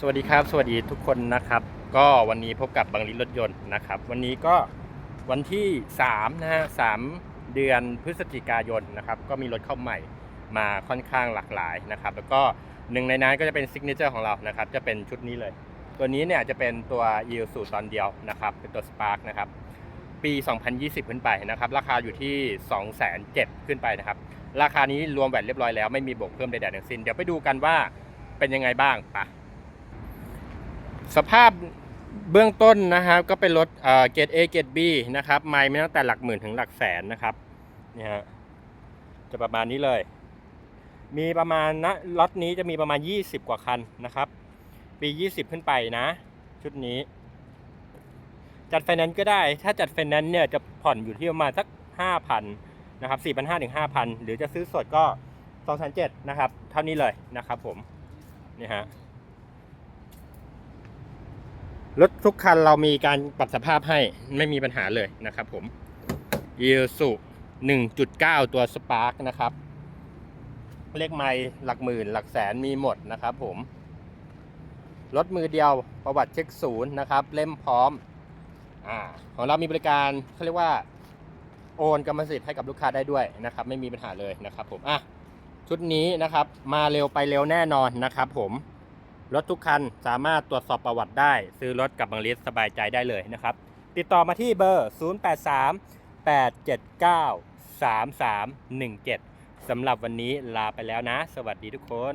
สวัสดีครับ สวัสดีทุกคนนะครับ ก็วันนี้พบกับบางลินรถยนต์นะครับ วันนี้ก็วันที่3นะฮะสามเดือนพฤศจิกายนนะครับ ก็มีรถเข้าใหม่มาค่อนข้างหลากหลายนะครับ แล้วก็หนึ่งในนั้นก็จะเป็นซิกเนเจอร์ของเรานะครับ จะเป็นชุดนี้เลย ตัวนี้เนี่ยจะเป็นตัว e ี s u ตอนเดียวนะครับ เป็นตัว Spark นะครับ ปี 2020 ขึ้นไปนะครับ ราคาอยู่ที่ 207,000ขึ้นไปนะครับ ราคานี้รวมแวดเรียบร้อยแล้วไม่มีบวกเพิ่มใดๆทั้งสิ้น เดี๋ยวไปดูกันว่าเป็นยังไงบ้างไปะ สภาพเบื้องต้นนะครับ ก็เป็นรถเกรด A เกรด B นะครับไมล์ไม่ตั้งแต่หลักหมื่นถึงหลักแสนนะครับนี่ฮะจะประมาณนี้เลย มีประมาณนะล็อตนี้จะมีประมาณ 20 กว่าคันนะครับ ปี 20 ขึ้นไปนะ ชุดนี้ จัดไฟแนนซ์ก็ได้ ถ้าจัดไฟแนนซ์เนี่ยจะผ่อนอยู่ที่ประมาณสัก 5,000นะครับ4,500ถึง5,000 หรือจะซื้อสดก็ 2,700นะครับ เท่านี้เลยนะครับผมนี่ฮะ รถทุกคันเรามีการปรับสภาพให้ไม่มีปัญหาเลยนะครับผม y ี s u 1.9 ตัว Spark นะครับ เลขไม่หลักหมื่น หลักแสนมีหมดนะครับผม รถมือเดียวประวัติเช็คศูนย์นะครับ เล่มพร้อมอของเรามีบริการเขาเรียกว่า โอนกรรมสิทธิ์ให้กับลูกค้าได้ด้วยนะครับ ไม่มีปัญหาเลยนะครับผมอะชุดนี้นะครับ มาเร็วไปเร็วแน่นอนนะครับผม รถทุกคันสามารถตรวจสอบประวัติได้ ซื้อรถกับบังลิสสบายใจได้เลยนะครับ ติดต่อมาที่เบอร์ 083 879 3317สำหรับวันนี้ลาไปแล้วนะ สวัสดีทุกคน